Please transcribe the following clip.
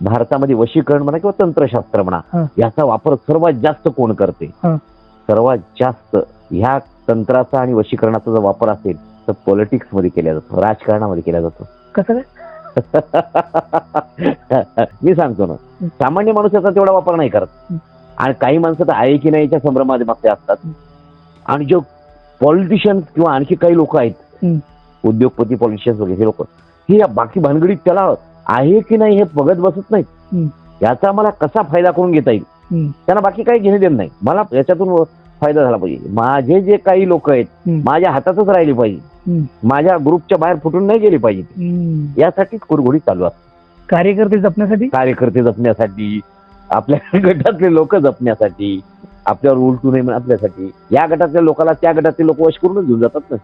भारतामध्ये वशीकरण म्हणा किंवा तंत्रशास्त्र. म्हणा याचा वापर सर्वात जास्त कोण करते. सर्वात जास्त ह्या तंत्राचा आणि वशीकरणाचा जर वापर असेल तर पॉलिटिक्समध्ये केला जातो राजकारणामध्ये केला जातो कसं मी सांगतो ना. सामान्य माणूस याचा तेवढा वापर नाही करत. आणि काही माणसं तर आहे की नाहीच्या संभ्रमामध्ये असतात. आणि जो पॉलिटिशियन्स किंवा आणखी काही लोक आहेत. उद्योगपती पॉलिटिशियन्स वगैरे हे लोक हे या बाकी भानगडीत त्याला आहे की नाही हे बघत बसत. नाहीत याचा मला कसा फायदा करून घेता येईल. त्यांना बाकी काही घेणे देणं नाही मला याच्यातून फायदा झाला पाहिजे माझे जे काही लोक आहेत. माझ्या हातातच राहिले पाहिजे. माझ्या ग्रुपच्या बाहेर फुटून नाही गेले पाहिजे. यासाठीच कुरघोडी चालू असते कार्यकर्ते जपण्यासाठी कार्यकर्ते जपण्यासाठी आपल्या गटातले लोक जपण्यासाठी आपल्यावर उलटू नये आपल्यासाठी या गटातल्या लोकांना त्या गटातले लोक वश करूनच घेऊन जातात ना